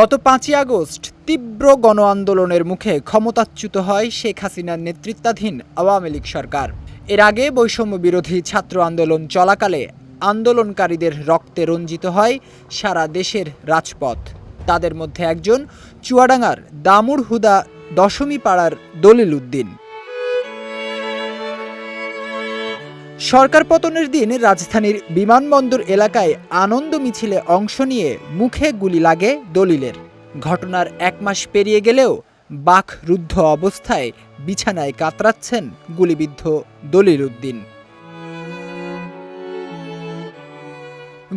গত পাঁচই আগস্ট তীব্র গণ আন্দোলনের মুখে ক্ষমতাচ্যুত হয় শেখ হাসিনার নেতৃত্বাধীন আওয়ামী লীগ সরকার। এর আগে বৈষম্য বিরোধী ছাত্র আন্দোলন চলাকালে আন্দোলনকারীদের রক্তে রঞ্জিত হয় সারা দেশের রাজপথ। তাদের মধ্যে একজন চুয়াডাঙ্গার দামুর হুদা দশমী পাড়ার দলিল উদ্দিন। সরকার পতনের দিন রাজধানীর বিমানবন্দর এলাকায় আনন্দ মিছিলে অংশ নিয়ে মুখে গুলি লাগে দলিলের। ঘটনার এক মাস পেরিয়ে গেলেও বাক রুদ্ধ অবস্থায় বিছানায় কাতরাচ্ছেন গুলিবিদ্ধ দলিল উদ্দিন।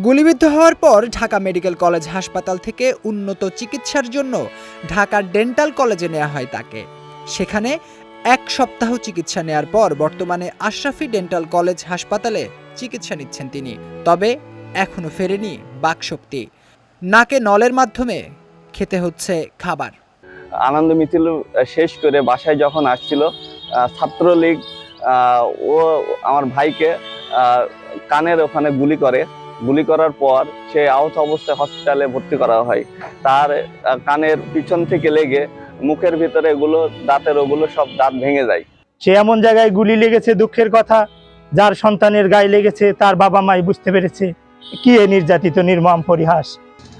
গুলিবিদ্ধ হওয়ার পর ঢাকা মেডিকেল কলেজ হাসপাতাল থেকে উন্নত চিকিৎসার জন্য ঢাকার ডেন্টাল কলেজে নেওয়া হয় তাকে। সেখানে এক সপ্তাহ চিকিৎসা নেয়ার পর বর্তমানে আশরাফি ডেন্টাল কলেজ হাসপাতালে চিকিৎসা নিচ্ছেন তিনি। তবে এখনও ফেরেনি বাকশক্তি। নাকে নলের মাধ্যমে খেতে হচ্ছে খাবার। আনন্দ মিছিল শেষ করে বাসায় যখন আসছিল ছাত্রলীগ ও আমার ভাইকে কানের ওখানে গুলি করে। গুলি করার পর সে আহত অবস্থায় হসপিটালে ভর্তি করা হয়। তার কানের পিছন থেকে লেগে মুখের ভিতরে এগুলো, দাঁতের ওগুলো সব দাঁত ভেঙে যায়। সে এমন জায়গায় গুলি লেগেছে দুঃখের কথা, যার সন্তানের গায়ে লেগেছে, তার বাবা মাই বুঝতে পেরেছে। কি এ নির্যাতিত, নির্মম পরিহাস।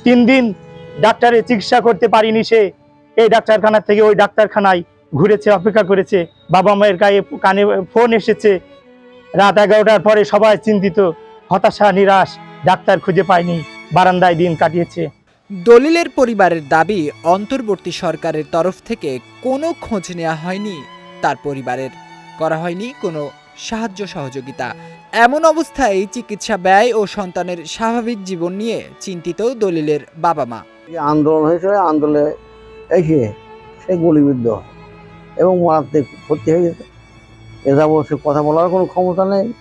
তিন দিন ডাক্তারের চিকিৎসা করতে পারিনি সে। এই ডাক্তারখানা থেকে ওই ডাক্তারখানায় ঘুরেছে, অপেক্ষা করেছে। বাবা মায়ের গায়ে কানে ফোন এসেছে। রাত এগারোটার পরে সবাই চিন্তিত, হতাশা, নিরাশ। ডাক্তার খুঁজে পায়নি, বারান্দায় দিন কাটিয়েছে। দলিলের পরিবারের দাবি অন্তর্বর্তী সরকারের তরফ থেকে কোনো খোঁজ নেওয়া হয়নি, তার পরিবারের। করা হয়নি কোনো সাহায্য সহযোগিতা। এমন অবস্থায় চিকিৎসা ব্যয় ও সন্তানের স্বাভাবিক জীবন নিয়ে চিন্তিত দলিলের বাবা মা আন্দোলন হয়েছিল আন্দোলনে এসে সে গুলিবিদ্ধ। এবং মারাত্মক ক্ষতি হয়ে গেছে। এরা বলছে কথা বলার কোনো ক্ষমতা নেই।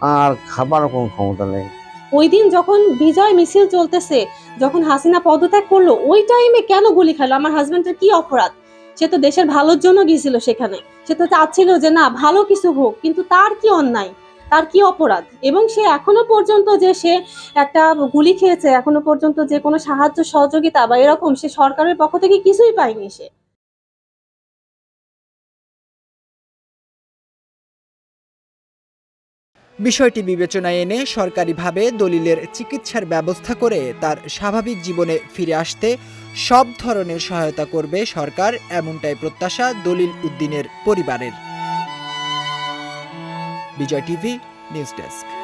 আর খাবারও কোনো ক্ষমতা নেই। ওই দিন যখন বিজয় মিছিল চলতেছে, যখন হাসিনা পদত্যাগ করল, ওই টাইমে কেন গুলি খেলো? আমার হাজবেন্ডের কি অপরাধ? সে তো দেশের ভালোর জন্য গিয়েছিল সেখানে। সে তো চাচ্ছিল যে না, ভালো কিছু হোক, কিন্তু তার কি অন্যায়? তার কি অপরাধ? এবং সে এখনও পর্যন্ত যে সে একটা গুলি খেয়েছে, এখনও পর্যন্ত যে কোনো সাহায্য সহযোগিতা বা এরকম সে সরকারের পক্ষ থেকে কিছুই পায়নি সে। বিষয়টি বিবেচনায় এনে সরকারিভাবে দলিলের চিকিৎসার ব্যবস্থা করে তার স্বাভাবিক জীবনে ফিরে আসতে সব ধরনের সহায়তা করবে সরকার, এমনটাই প্রত্যাশা দলিল উদ্দিনের পরিবারের। Bijoy TV, news desk.